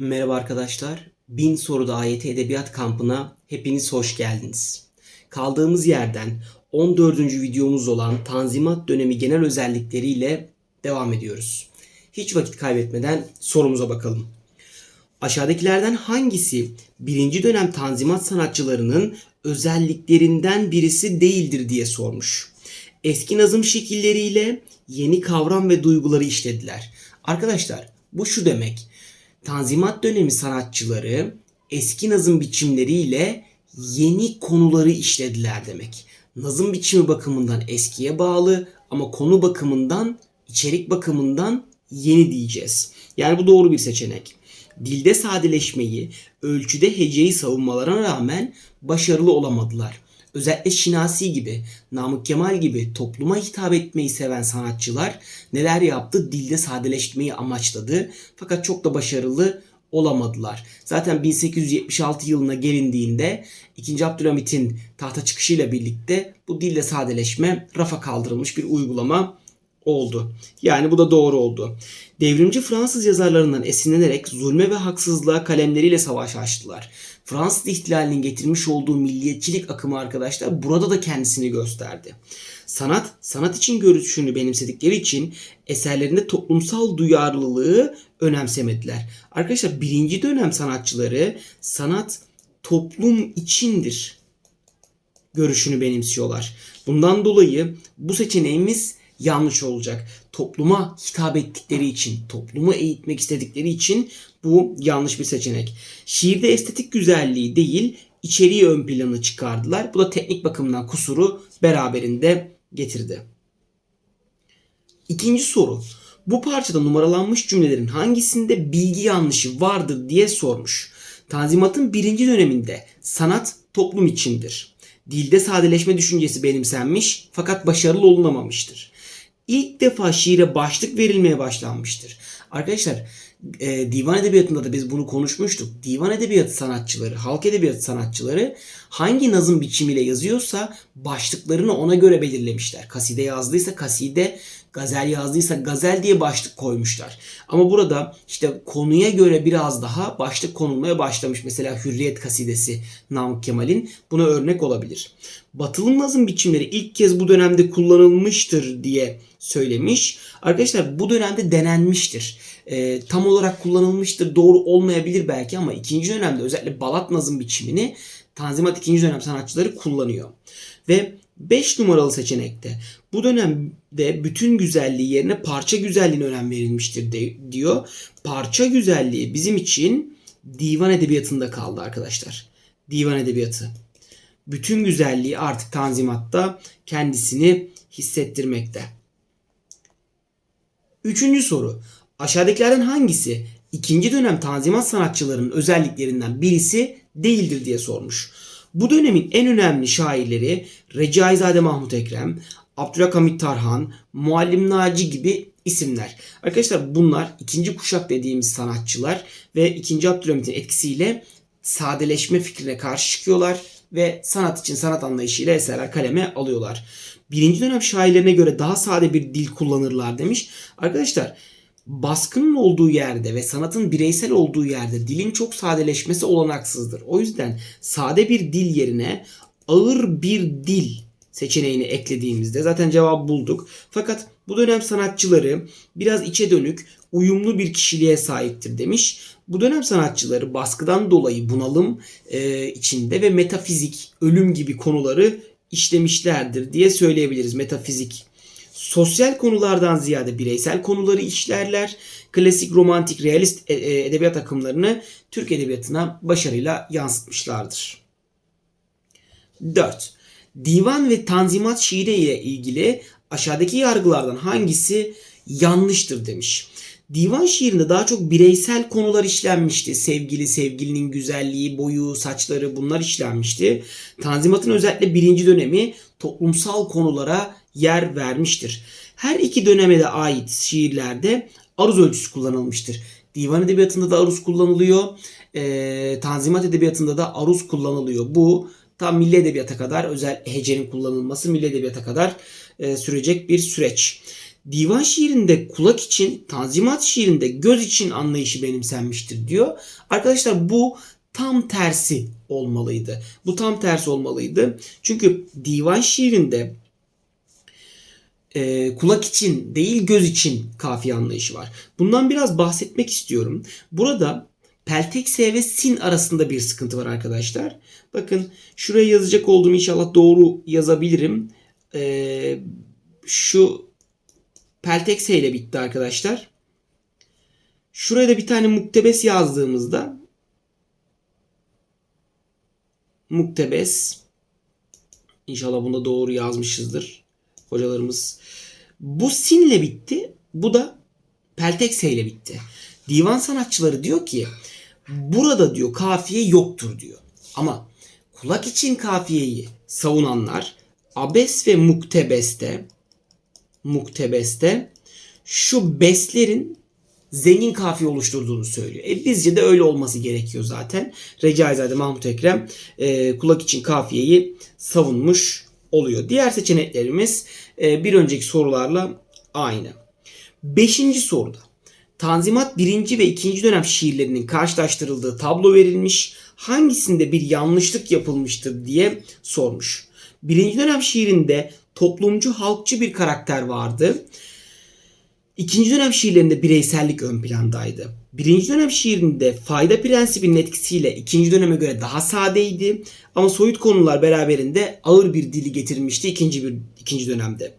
Merhaba arkadaşlar. Bin soruda AYT Edebiyat Kampı'na hepiniz hoş geldiniz. Kaldığımız yerden 14. videomuz olan Tanzimat dönemi genel özellikleriyle devam ediyoruz. Hiç vakit kaybetmeden sorumuza bakalım. Aşağıdakilerden hangisi birinci dönem Tanzimat sanatçılarının özelliklerinden birisi değildir diye sormuş. Eski nazım şekilleriyle yeni kavram ve duyguları işlediler. Arkadaşlar bu şu demek. Tanzimat dönemi sanatçıları eski nazım biçimleriyle yeni konuları işlediler demek. Nazım biçimi bakımından eskiye bağlı ama konu bakımından, içerik bakımından yeni diyeceğiz. Yani bu doğru bir seçenek. Dilde sadeleşmeyi, ölçüde heceyi savunmalarına rağmen başarılı olamadılar. Özellikle Şinasi gibi, Namık Kemal gibi topluma hitap etmeyi seven sanatçılar neler yaptı? Dilde sadeleşmeyi amaçladı. Fakat çok da başarılı olamadılar. Zaten 1876 yılına gelindiğinde 2. Abdülhamit'in tahta çıkışıyla birlikte bu dilde sadeleşme rafa kaldırılmış bir uygulama oldu. Yani bu da doğru oldu. Devrimci Fransız yazarlarından esinlenerek zulme ve haksızlığa kalemleriyle savaş açtılar. Fransız ihtilalinin getirmiş olduğu milliyetçilik akımı arkadaşlar burada da kendisini gösterdi. Sanat, sanat için görüşünü benimsedikleri için eserlerinde toplumsal duyarlılığı önemsemediler. Arkadaşlar birinci dönem sanatçıları sanat toplum içindir görüşünü benimsiyorlar. Bundan dolayı bu seçeneğimiz yanlış olacak. Topluma hitap ettikleri için, toplumu eğitmek istedikleri için bu yanlış bir seçenek. Şiirde estetik güzelliği değil, içeriği ön plana çıkardılar. Bu da teknik bakımdan kusuru beraberinde getirdi. İkinci soru. Bu parçada numaralanmış cümlelerin hangisinde bilgi yanlışı vardır diye sormuş. Tanzimat'ın birinci döneminde sanat toplum içindir. Dilde sadeleşme düşüncesi benimsenmiş fakat başarılı olunamamıştır ilk defa şiire başlık verilmeye başlanmıştır. Arkadaşlar e, divan edebiyatında da biz bunu konuşmuştuk. Divan edebiyatı sanatçıları, halk edebiyatı sanatçıları hangi nazım biçimiyle yazıyorsa başlıklarını ona göre belirlemişler. Kaside yazdıysa kaside, gazel yazdıysa gazel diye başlık koymuşlar. Ama burada işte konuya göre biraz daha başlık konulmaya başlamış. Mesela Hürriyet kasidesi Namık Kemal'in buna örnek olabilir. Batılı nazım biçimleri ilk kez bu dönemde kullanılmıştır diye söylemiş. Arkadaşlar bu dönemde denenmiştir. E, tam olarak kullanılmıştır. Doğru olmayabilir belki ama ikinci dönemde özellikle Balat nazım biçimini Tanzimat ikinci dönem sanatçıları kullanıyor. Ve 5 numaralı seçenekte bu dönemde bütün güzelliği yerine parça güzelliğine önem verilmiştir de, diyor. Parça güzelliği bizim için divan edebiyatında kaldı arkadaşlar. Divan edebiyatı. Bütün güzelliği artık Tanzimat'ta kendisini hissettirmekte. Üçüncü soru. Aşağıdakilerden hangisi ikinci dönem Tanzimat sanatçılarının özelliklerinden birisi değildir diye sormuş. Bu dönemin en önemli şairleri Recaizade Mahmut Ekrem, Abdülhamit Tarhan, Muallim Naci gibi isimler. Arkadaşlar bunlar ikinci kuşak dediğimiz sanatçılar ve ikinci Abdülhamit'in etkisiyle sadeleşme fikrine karşı çıkıyorlar ve sanat için sanat anlayışıyla eserler kaleme alıyorlar. Birinci dönem şairlerine göre daha sade bir dil kullanırlar demiş. Arkadaşlar baskının olduğu yerde ve sanatın bireysel olduğu yerde dilin çok sadeleşmesi olanaksızdır. O yüzden sade bir dil yerine ağır bir dil seçeneğini eklediğimizde zaten cevabı bulduk. Fakat bu dönem sanatçıları biraz içe dönük, uyumlu bir kişiliğe sahiptir demiş. Bu dönem sanatçıları baskıdan dolayı bunalım e, içinde ve metafizik, ölüm gibi konuları işlemişlerdir diye söyleyebiliriz. Metafizik sosyal konulardan ziyade bireysel konuları işlerler. Klasik, romantik, realist e, e, edebiyat akımlarını Türk edebiyatına başarıyla yansıtmışlardır. 4. Divan ve tanzimat şiiri ile ilgili aşağıdaki yargılardan hangisi yanlıştır demiş. Divan şiirinde daha çok bireysel konular işlenmişti. Sevgili, sevgilinin güzelliği, boyu, saçları bunlar işlenmişti. Tanzimat'ın özellikle birinci dönemi toplumsal konulara yer vermiştir. Her iki döneme de ait şiirlerde aruz ölçüsü kullanılmıştır. Divan edebiyatında da aruz kullanılıyor. E, tanzimat edebiyatında da aruz kullanılıyor. Bu tam milli edebiyata kadar özel hecenin kullanılması milli edebiyata kadar e, sürecek bir süreç. Divan şiirinde kulak için, tanzimat şiirinde göz için anlayışı benimsenmiştir diyor. Arkadaşlar bu tam tersi olmalıydı. Bu tam tersi olmalıydı. Çünkü divan şiirinde e, kulak için değil göz için kafiye anlayışı var. Bundan biraz bahsetmek istiyorum. Burada peltek S ve sin arasında bir sıkıntı var arkadaşlar. Bakın şuraya yazacak olduğum inşallah doğru yazabilirim. E, şu peltek S ile bitti arkadaşlar. Şuraya da bir tane muktebes yazdığımızda muktebes İnşallah bunda doğru yazmışızdır. Hocalarımız. Bu sinle bitti. Bu da peltekse ile bitti. Divan sanatçıları diyor ki burada diyor kafiye yoktur diyor. Ama kulak için kafiyeyi savunanlar abes ve muktebeste muktebeste şu beslerin zengin kafiye oluşturduğunu söylüyor. E bizce de öyle olması gerekiyor zaten. Recaizade Mahmut Ekrem e, kulak için kafiyeyi savunmuş oluyor. Diğer seçeneklerimiz e, bir önceki sorularla aynı. Beşinci soruda Tanzimat 1. ve 2. dönem şiirlerinin karşılaştırıldığı tablo verilmiş. Hangisinde bir yanlışlık yapılmıştır diye sormuş. Birinci dönem şiirinde toplumcu halkçı bir karakter vardı. İkinci dönem şiirlerinde bireysellik ön plandaydı. Birinci dönem şiirinde fayda prensibinin etkisiyle ikinci döneme göre daha sadeydi. Ama soyut konular beraberinde ağır bir dili getirmişti ikinci, bir, ikinci dönemde.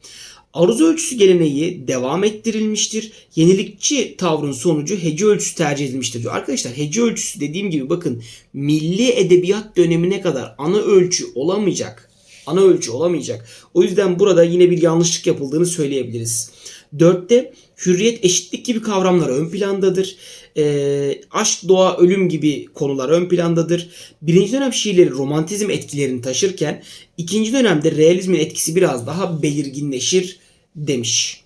Aruz ölçüsü geleneği devam ettirilmiştir. Yenilikçi tavrın sonucu hece ölçüsü tercih edilmiştir diyor. Arkadaşlar hece ölçüsü dediğim gibi bakın milli edebiyat dönemine kadar ana ölçü olamayacak. Ana ölçü olamayacak. O yüzden burada yine bir yanlışlık yapıldığını söyleyebiliriz. Dörtte hürriyet, eşitlik gibi kavramlar ön plandadır. E, aşk, doğa, ölüm gibi konular ön plandadır. Birinci dönem şiirleri romantizm etkilerini taşırken ikinci dönemde realizmin etkisi biraz daha belirginleşir demiş.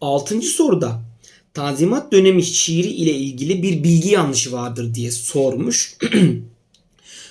Altıncı soruda Tanzimat dönemi şiiri ile ilgili bir bilgi yanlışı vardır diye sormuş.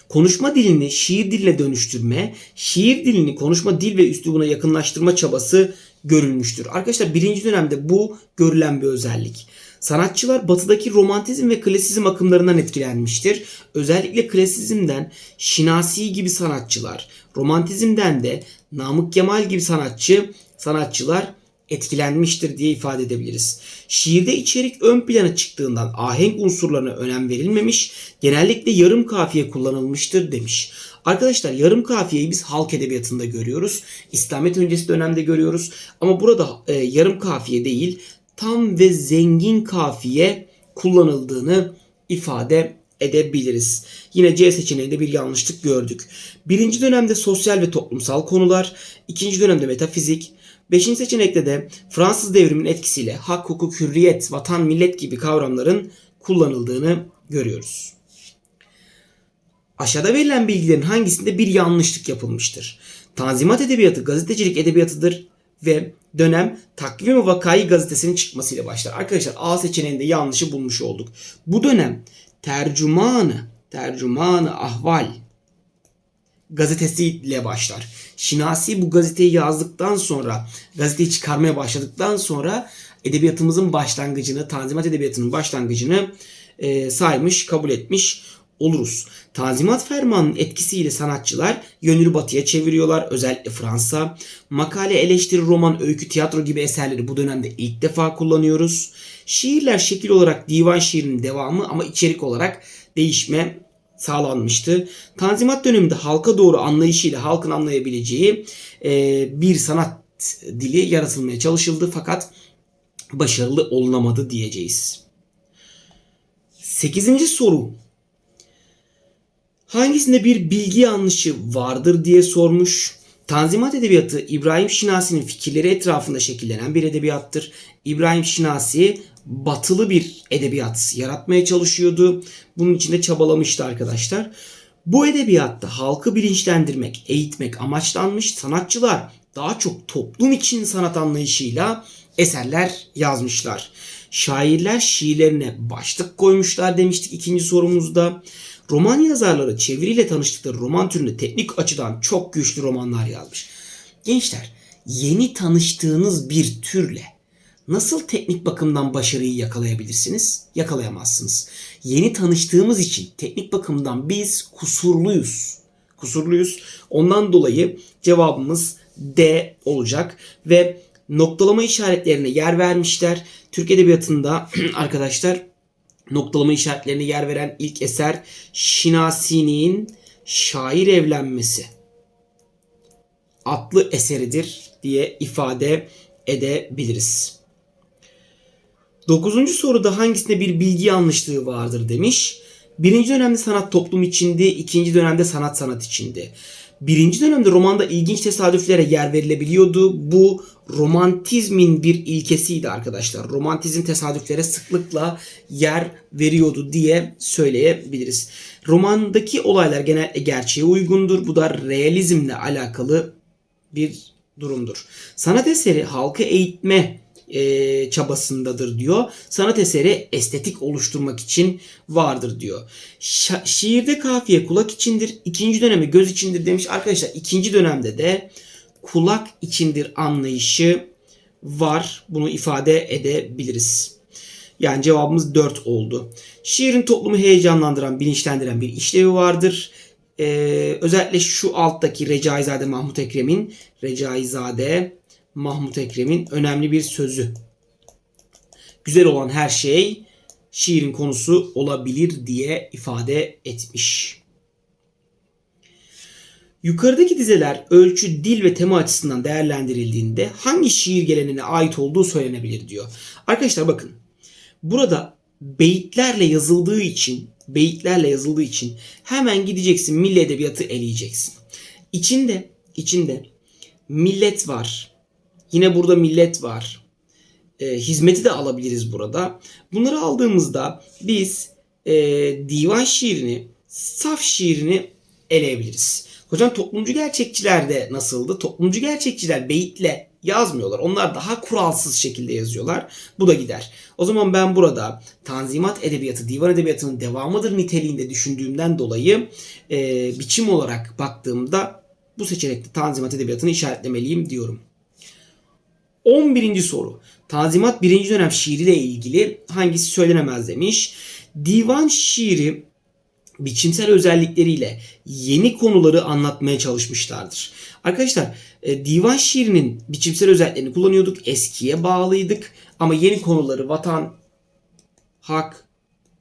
konuşma dilini şiir diline dönüştürme, şiir dilini konuşma dil ve üslubuna yakınlaştırma çabası görülmüştür. Arkadaşlar birinci dönemde bu görülen bir özellik. Sanatçılar batıdaki romantizm ve klasizm akımlarından etkilenmiştir. Özellikle klasizmden Şinasi gibi sanatçılar, romantizmden de Namık Kemal gibi sanatçı sanatçılar etkilenmiştir diye ifade edebiliriz. Şiirde içerik ön plana çıktığından ahenk unsurlarına önem verilmemiş, genellikle yarım kafiye kullanılmıştır demiş. Arkadaşlar yarım kafiyeyi biz halk edebiyatında görüyoruz. İslamiyet öncesi dönemde görüyoruz. Ama burada e, yarım kafiye değil, tam ve zengin kafiye kullanıldığını ifade edebiliriz. Yine C seçeneğinde bir yanlışlık gördük. Birinci dönemde sosyal ve toplumsal konular, ikinci dönemde metafizik, beşinci seçenekte de Fransız devriminin etkisiyle hak, hukuk, hürriyet, vatan, millet gibi kavramların kullanıldığını görüyoruz. Aşağıda verilen bilgilerin hangisinde bir yanlışlık yapılmıştır? Tanzimat edebiyatı gazetecilik edebiyatıdır ve dönem Takvim-i Vakayı gazetesinin çıkmasıyla başlar. Arkadaşlar A seçeneğinde yanlışı bulmuş olduk. Bu dönem tercümanı, tercümanı ahval gazetesiyle başlar. Şinasi bu gazeteyi yazdıktan sonra, gazeteyi çıkarmaya başladıktan sonra edebiyatımızın başlangıcını, Tanzimat edebiyatının başlangıcını e, saymış, kabul etmiş oluruz. Tanzimat fermanının etkisiyle sanatçılar yönünü batıya çeviriyorlar. Özellikle Fransa. Makale, eleştiri, roman, öykü, tiyatro gibi eserleri bu dönemde ilk defa kullanıyoruz. Şiirler şekil olarak divan şiirinin devamı ama içerik olarak değişme sağlanmıştı. Tanzimat döneminde halka doğru anlayışıyla halkın anlayabileceği e, bir sanat dili yaratılmaya çalışıldı fakat başarılı olunamadı diyeceğiz. Sekizinci soru Hangisinde bir bilgi yanlışı vardır diye sormuş. Tanzimat edebiyatı İbrahim Şinasi'nin fikirleri etrafında şekillenen bir edebiyattır. İbrahim Şinasi batılı bir edebiyat yaratmaya çalışıyordu. Bunun için de çabalamıştı arkadaşlar. Bu edebiyatta halkı bilinçlendirmek, eğitmek amaçlanmış sanatçılar daha çok toplum için sanat anlayışıyla eserler yazmışlar. Şairler şiirlerine başlık koymuşlar demiştik ikinci sorumuzda. Roman yazarları çeviriyle tanıştıkları roman türünde teknik açıdan çok güçlü romanlar yazmış. Gençler yeni tanıştığınız bir türle nasıl teknik bakımdan başarıyı yakalayabilirsiniz? Yakalayamazsınız. Yeni tanıştığımız için teknik bakımdan biz kusurluyuz. Kusurluyuz. Ondan dolayı cevabımız D olacak ve noktalama işaretlerine yer vermişler. Türk Edebiyatı'nda arkadaşlar noktalama işaretlerine yer veren ilk eser Şinasi'nin Şair Evlenmesi adlı eseridir diye ifade edebiliriz. Dokuzuncu soruda hangisinde bir bilgi yanlışlığı vardır demiş. Birinci dönemde sanat toplum içindi, ikinci dönemde sanat sanat içindi. Birinci dönemde romanda ilginç tesadüflere yer verilebiliyordu. Bu romantizmin bir ilkesiydi arkadaşlar. Romantizm tesadüflere sıklıkla yer veriyordu diye söyleyebiliriz. Romandaki olaylar genellikle gerçeğe uygundur. Bu da realizmle alakalı bir durumdur. Sanat eseri halkı eğitme e, çabasındadır diyor. Sanat eseri estetik oluşturmak için vardır diyor. Şa- şiirde kafiye kulak içindir. ikinci dönemi göz içindir demiş. Arkadaşlar ikinci dönemde de kulak içindir anlayışı var. Bunu ifade edebiliriz. Yani cevabımız 4 oldu. Şiirin toplumu heyecanlandıran, bilinçlendiren bir işlevi vardır. Ee, özellikle şu alttaki Recaizade Mahmut Ekrem'in Recaizade Mahmut Ekrem'in önemli bir sözü. Güzel olan her şey şiirin konusu olabilir diye ifade etmiş. Yukarıdaki dizeler ölçü, dil ve tema açısından değerlendirildiğinde hangi şiir geleneğine ait olduğu söylenebilir diyor. Arkadaşlar bakın. Burada beyitlerle yazıldığı için, beyitlerle yazıldığı için hemen gideceksin milli edebiyatı eleyeceksin. İçinde, içinde millet var. Yine burada millet var. E, hizmeti de alabiliriz burada. Bunları aldığımızda biz e, divan şiirini, saf şiirini eleyebiliriz. Hocam toplumcu gerçekçilerde nasıldı? Toplumcu gerçekçiler beyitle yazmıyorlar. Onlar daha kuralsız şekilde yazıyorlar. Bu da gider. O zaman ben burada Tanzimat Edebiyatı, Divan Edebiyatı'nın devamıdır niteliğinde düşündüğümden dolayı e, biçim olarak baktığımda bu seçenekte Tanzimat Edebiyatı'nı işaretlemeliyim diyorum. 11. soru. Tanzimat 1. dönem şiiriyle ilgili hangisi söylenemez demiş. Divan şiiri biçimsel özellikleriyle yeni konuları anlatmaya çalışmışlardır. Arkadaşlar e, divan şiirinin biçimsel özelliklerini kullanıyorduk. Eskiye bağlıydık ama yeni konuları vatan, hak,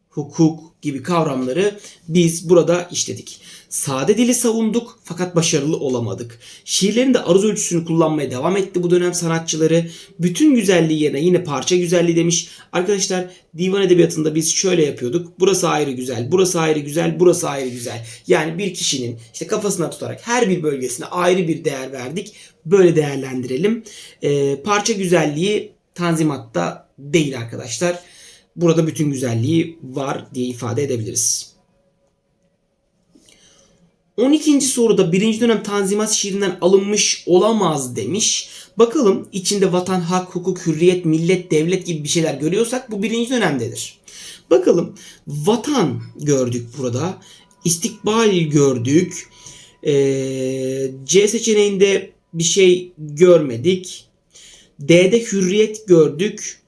hukuk gibi kavramları biz burada işledik. Sade dili savunduk fakat başarılı olamadık. Şiirlerin de aruz ölçüsünü kullanmaya devam etti bu dönem sanatçıları. Bütün güzelliği yerine yine parça güzelliği demiş. Arkadaşlar divan edebiyatında biz şöyle yapıyorduk. Burası ayrı güzel, burası ayrı güzel, burası ayrı güzel. Yani bir kişinin işte kafasına tutarak her bir bölgesine ayrı bir değer verdik. Böyle değerlendirelim. Ee, parça güzelliği tanzimatta değil arkadaşlar. Burada bütün güzelliği var diye ifade edebiliriz. 12. soruda birinci dönem Tanzimat şiirinden alınmış olamaz demiş. Bakalım içinde vatan, hak, hukuk, hürriyet, millet, devlet gibi bir şeyler görüyorsak bu birinci dönemdedir. Bakalım vatan gördük burada. İstikbal gördük. Ee, C seçeneğinde bir şey görmedik. D'de hürriyet gördük.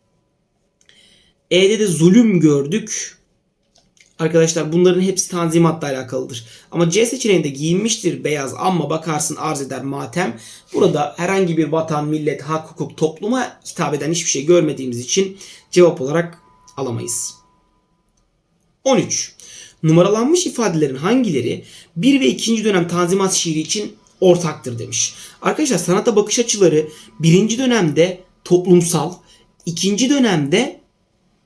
E'de de zulüm gördük. Arkadaşlar bunların hepsi tanzimatla alakalıdır. Ama C seçeneğinde giyinmiştir beyaz ama bakarsın arz eder matem. Burada herhangi bir vatan, millet, hak, hukuk, topluma hitap eden hiçbir şey görmediğimiz için cevap olarak alamayız. 13. Numaralanmış ifadelerin hangileri 1 ve 2. dönem tanzimat şiiri için ortaktır demiş. Arkadaşlar sanata bakış açıları birinci dönemde toplumsal, ikinci dönemde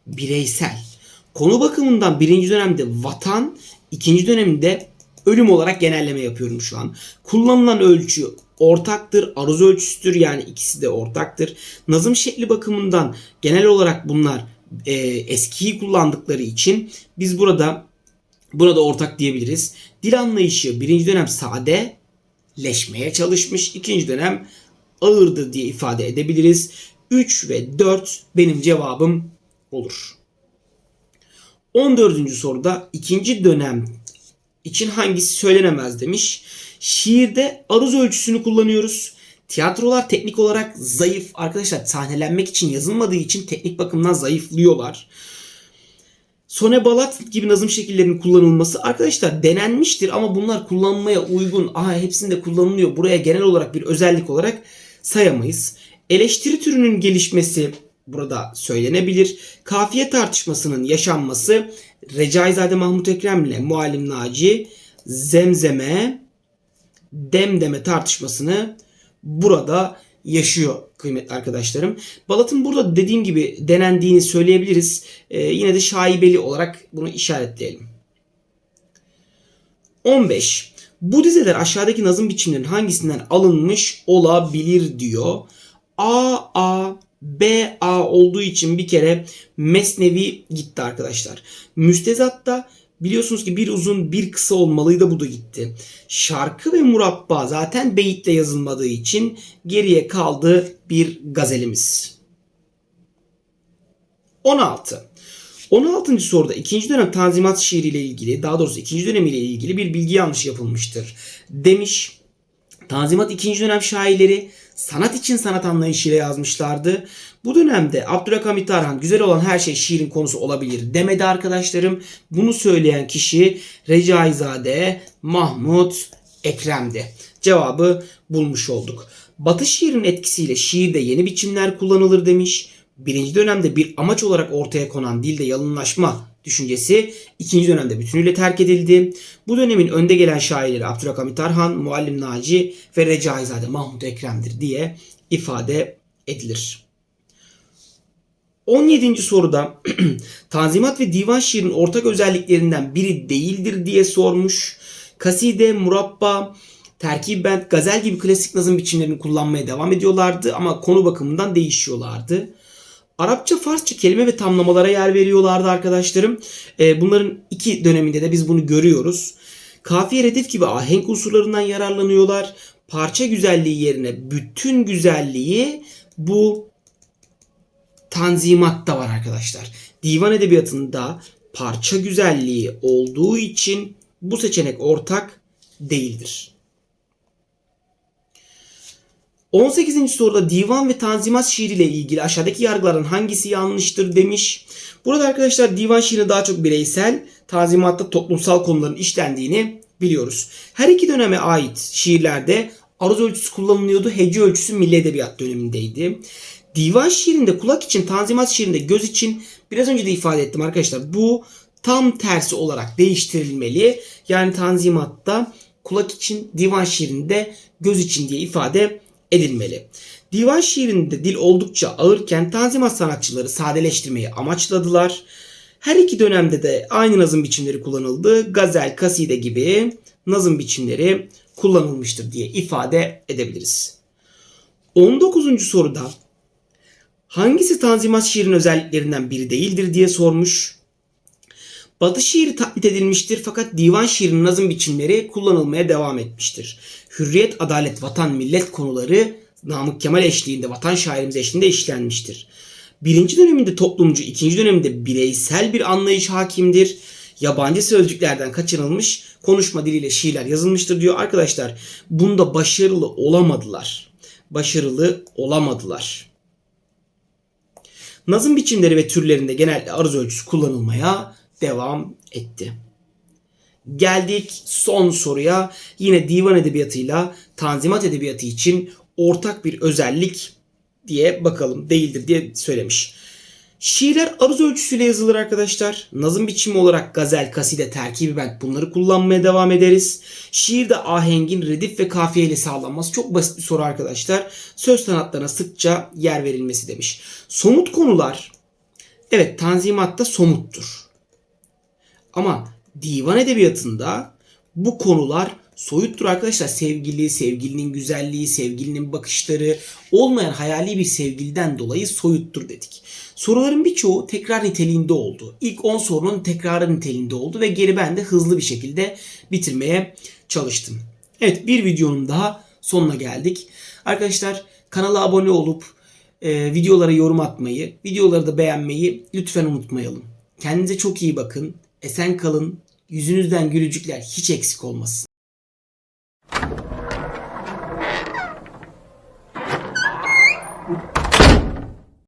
bireysel. Konu bakımından birinci dönemde vatan, ikinci dönemde ölüm olarak genelleme yapıyorum şu an. Kullanılan ölçü ortaktır, aruz ölçüsüdür yani ikisi de ortaktır. Nazım şekli bakımından genel olarak bunlar e, eskiyi kullandıkları için biz burada buna da ortak diyebiliriz. Dil anlayışı birinci dönem sade, leşmeye çalışmış. ikinci dönem ağırdı diye ifade edebiliriz. 3 ve 4 benim cevabım olur. 14. soruda ikinci dönem için hangisi söylenemez demiş. Şiirde aruz ölçüsünü kullanıyoruz. Tiyatrolar teknik olarak zayıf. Arkadaşlar sahnelenmek için yazılmadığı için teknik bakımdan zayıflıyorlar. Sone balat gibi nazım şekillerinin kullanılması arkadaşlar denenmiştir ama bunlar kullanmaya uygun. Aha hepsinde kullanılıyor. Buraya genel olarak bir özellik olarak sayamayız. Eleştiri türünün gelişmesi burada söylenebilir. Kafiye tartışmasının yaşanması Recaizade Mahmut Ekrem ile Muallim Naci zemzeme demdeme tartışmasını burada yaşıyor kıymetli arkadaşlarım. Balat'ın burada dediğim gibi denendiğini söyleyebiliriz. Ee, yine de şaibeli olarak bunu işaretleyelim. 15. Bu dizeler aşağıdaki nazım biçimlerinin hangisinden alınmış olabilir diyor. A, A, B, A olduğu için bir kere Mesnevi gitti arkadaşlar. Müstezatta biliyorsunuz ki bir uzun bir kısa olmalıydı bu da gitti. Şarkı ve murabba zaten beyitle yazılmadığı için geriye kaldı bir gazelimiz. 16. 16. soruda ikinci dönem Tanzimat şiiriyle ilgili daha doğrusu ikinci dönemiyle ilgili bir bilgi yanlışı yapılmıştır demiş. Tanzimat ikinci dönem şairleri sanat için sanat anlayışıyla yazmışlardı. Bu dönemde Abdülhamit Arhan güzel olan her şey şiirin konusu olabilir demedi arkadaşlarım. Bunu söyleyen kişi Recaizade Mahmut Ekrem'di. Cevabı bulmuş olduk. Batı şiirin etkisiyle şiirde yeni biçimler kullanılır demiş. Birinci dönemde bir amaç olarak ortaya konan dilde yalınlaşma düşüncesi ikinci dönemde bütünüyle terk edildi. Bu dönemin önde gelen şairleri Abdülhamit Arhan, Muallim Naci ve Recaizade Mahmut Ekrem'dir diye ifade edilir. 17. soruda Tanzimat ve divan şiirin ortak özelliklerinden biri değildir diye sormuş. Kaside, murabba, terkib bent, gazel gibi klasik nazım biçimlerini kullanmaya devam ediyorlardı ama konu bakımından değişiyorlardı. Arapça, Farsça kelime ve tamlamalara yer veriyorlardı arkadaşlarım. Ee, bunların iki döneminde de biz bunu görüyoruz. Kafiye, redif gibi ahenk unsurlarından yararlanıyorlar. Parça güzelliği yerine bütün güzelliği bu tanzimatta var arkadaşlar. Divan edebiyatında parça güzelliği olduğu için bu seçenek ortak değildir. 18. soruda divan ve tanzimat şiiriyle ilgili aşağıdaki yargıların hangisi yanlıştır demiş. Burada arkadaşlar divan şiiri daha çok bireysel, tanzimatta toplumsal konuların işlendiğini biliyoruz. Her iki döneme ait şiirlerde aruz ölçüsü kullanılıyordu. Hece ölçüsü milli edebiyat dönemindeydi. Divan şiirinde kulak için, tanzimat şiirinde göz için biraz önce de ifade ettim arkadaşlar. Bu tam tersi olarak değiştirilmeli. Yani tanzimatta kulak için, divan şiirinde göz için diye ifade edilmeli. Divan şiirinde dil oldukça ağırken tanzimat sanatçıları sadeleştirmeyi amaçladılar. Her iki dönemde de aynı nazım biçimleri kullanıldı. Gazel, kaside gibi nazım biçimleri kullanılmıştır diye ifade edebiliriz. 19. soruda hangisi tanzimat şiirin özelliklerinden biri değildir diye sormuş. Batı şiiri taklit edilmiştir fakat divan şiirinin nazım biçimleri kullanılmaya devam etmiştir. Hürriyet, adalet, vatan, millet konuları Namık Kemal eşliğinde, vatan şairimiz eşliğinde işlenmiştir. Birinci döneminde toplumcu, ikinci döneminde bireysel bir anlayış hakimdir. Yabancı sözcüklerden kaçınılmış konuşma diliyle şiirler yazılmıştır diyor. Arkadaşlar bunda başarılı olamadılar. Başarılı olamadılar. Nazım biçimleri ve türlerinde genellikle arız ölçüsü kullanılmaya devam etti. Geldik son soruya. Yine divan edebiyatıyla tanzimat edebiyatı için ortak bir özellik diye bakalım değildir diye söylemiş. Şiirler aruz ölçüsüyle yazılır arkadaşlar. Nazım biçimi olarak gazel, kaside, terkibi bent bunları kullanmaya devam ederiz. Şiirde ahengin redif ve kafiye ile sağlanması çok basit bir soru arkadaşlar. Söz sanatlarına sıkça yer verilmesi demiş. Somut konular evet tanzimatta somuttur. Ama divan edebiyatında bu konular soyuttur arkadaşlar. Sevgili, sevgilinin güzelliği, sevgilinin bakışları olmayan hayali bir sevgiliden dolayı soyuttur dedik. Soruların birçoğu tekrar niteliğinde oldu. İlk 10 sorunun tekrarı niteliğinde oldu ve geri ben de hızlı bir şekilde bitirmeye çalıştım. Evet bir videonun daha sonuna geldik. Arkadaşlar kanala abone olup e, videolara yorum atmayı, videoları da beğenmeyi lütfen unutmayalım. Kendinize çok iyi bakın. Esen kalın. Yüzünüzden gülücükler hiç eksik olmasın.